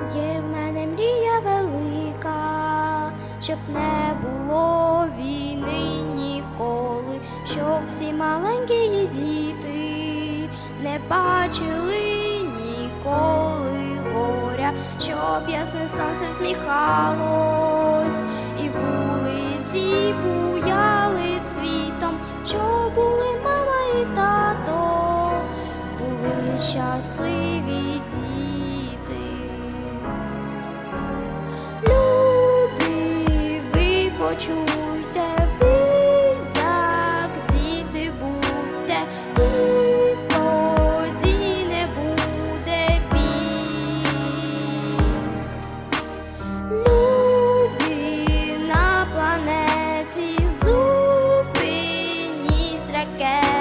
Є в мене мрія велика, щоб не було війни ніколи, щоб всі маленькі діти не бачили ніколи горя, щоб ясне сонце всміхалось, і вулиці буяли світом, щоб були мама і тато, були щасливі діти. Почуйте, ви діти будьте, тоді не буде. Люди на планеті зупиніть ракети,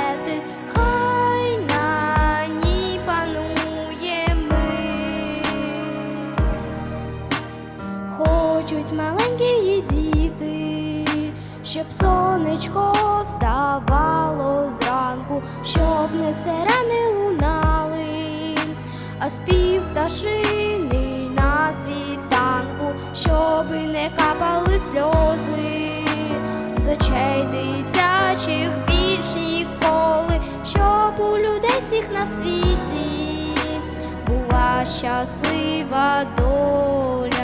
щоб сонечко вставало зранку, щоб не сирени лунали, а спів пташиний на світанку, щоби не капали сльози з очей дитячих більш ніколи, щоб у людей всіх на світі була щаслива доля.